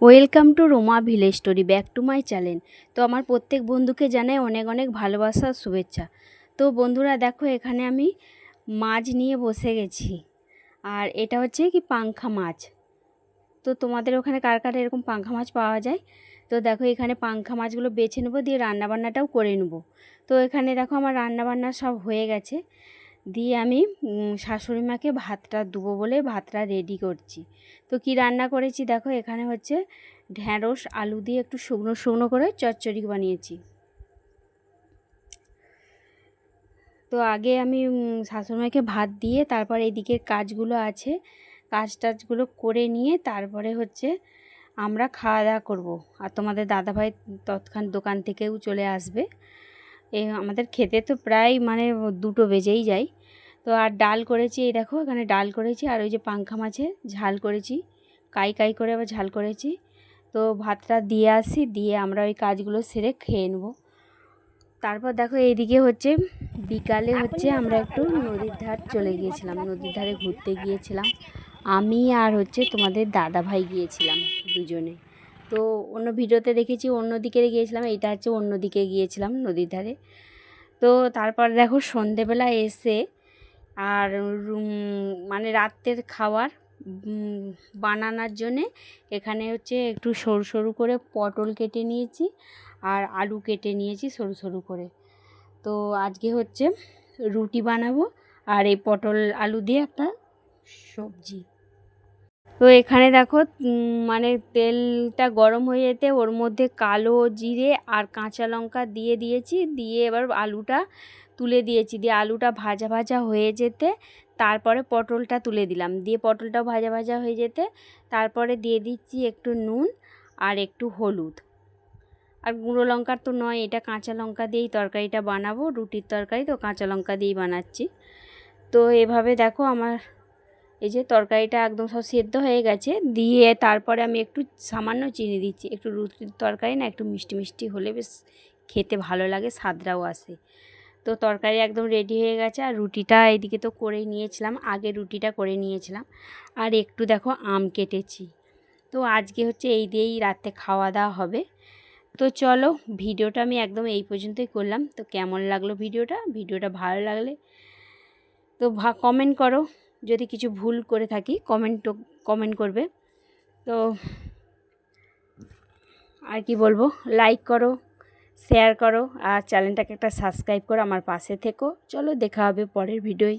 Welcome to Roma village story, back to my channel. তো আমার প্রত্যেক বন্ধুকে জানাই অনেক অনেক ভালোবাসা, শুভেচ্ছা। তো বন্ধুরা, দেখো, এখানে আমি মাছ নিয়ে বসে গেছি। আর এটা হচ্ছে কি পাংখা মাছ। তো তোমাদের ওখানে কার কার এরকম পাংখা মাছ পাওয়া যায়? তো দেখো, এখানে পাংখা মাছগুলো বেছে নেব, দিয়ে রান্নাবান্নাটাও করে নেব। তো এখানে দেখো, আমার রান্নাবান্না সব হয়ে গেছে। দিয়ে আমি শাশুড়ি মাকে ভাতটা দেবো বলে ভাতটা রেডি করছি। তো কি রান্না করেছি দেখো, এখানে হচ্ছে ঢ্যাঁড়স, আলু দিয়ে একটু শুকনো শুকনো করে চচ্চড়ি বানিয়েছি। তো আগে আমি শাশুড়িমাকে ভাত দিয়ে তারপর এদিকে কাজগুলো আছে, কাজ টাজগুলো করে নিয়ে তারপরে হচ্ছে আমরা খাওয়া দাওয়া করব। আর তোমাদের দাদাভাই তৎক্ষণ দোকান থেকেও চলে আসবে। এ আমাদের খেতে তো প্রায় মানে দুটো বেজেই যায়। তো আর ডাল করেছি এই দেখো এখানে ডাল করেছি আর ওই যে পাংখা মাছে ঝাল করেছি। কাই কাই করে আবার ঝাল করেছি। তো ভাতটা দিয়ে আসি দিয়ে আমরা ওই কাজগুলো সেরে খেয়ে নেব। তারপর দেখো এইদিকে হচ্ছে বিকালে হচ্ছে আমরা একটু নদীর ধার চলে গিয়েছিলাম নদীর ধারে ঘুরতে গিয়েছিলাম। আমি আর হচ্ছে তোমাদের দাদা ভাই গিয়েছিলাম দুজনে। তো অন্য ভিডিওতে দেখেছি অন্য দিকে গিয়েছিলাম এটা হচ্ছে অন্য দিকে গিয়েছিলাম নদীর ধারে। তো তারপর দেখো সন্ধেবেলা এসে আর মানে রাতের খাবার উম, বানানোর জন্যে এখানে হচ্ছে একটু সরু সরু করে পটল কেটে নিয়েছি আর আলু কেটে নিয়েছি সরু সরু করে। তো আজকে হচ্ছে রুটি বানাবো আর এই পটল আলু দিয়ে একটা সবজি। তো এখানে দেখো মানে তেলটা গরম হয়ে যেতে ওর মধ্যে কালো জিরে আর কাঁচা লঙ্কা দিয়ে দিয়েছি, দিয়ে এবার আলুটা তুলে দিয়েছি। দিয়ে আলুটা ভাজা ভাজা হয়ে যেতে, তারপরে পটলটা তুলে দিলাম। দিয়ে পটলটাও ভাজা ভাজা হয়ে যেতে, তারপরে দিয়ে দিচ্ছি একটু নুন আর একটু হলুদ। আর গুঁড়ো লঙ্কার তো নয়, এটা কাঁচা লঙ্কা দিয়েই তরকারিটা বানাবো, রুটির তরকারি তো কাঁচা লঙ্কা দিয়েই বানাচ্ছি। তো এভাবে দেখো আমার এই যে তরকারিটা একদম সব সেদ্ধ হয়ে গেছে, দিয়ে তারপরে আমি একটু সামান্য চিনি দিচ্ছি। একটু রুটির তরকারি না, একটু মিষ্টি মিষ্টি হলে বেশ খেতে ভালো লাগে, স্বাদটাও আসে। তো তরকারি একদম রেডি হয়ে গেছে, আর রুটিটা এইদিকে তো করেই নিয়েছিলাম, আগে রুটিটা করে নিয়েছিলাম। আর একটু দেখো আম কেটেছি। তো আজকে হচ্ছে এই দিয়েই রাতে খাওয়া দাওয়া হবে। তো চলো ভিডিওটা আমি একদম এই পর্যন্তই করলাম। তো কেমন লাগল ভিডিওটা? ভিডিওটা ভালো লাগলে তো কমেন্ট করো। যদি কিছু ভুল করে থাকি কমেন্ট কমেন্ট করবে। তো আর কি বলব? লাইক করো শেয়ার করো, আর চ্যানেলটাকে একটা সাবস্ক্রাইব করো আমার পাশে থেকো। চলো, দেখা হবে পরের ভিডিওয়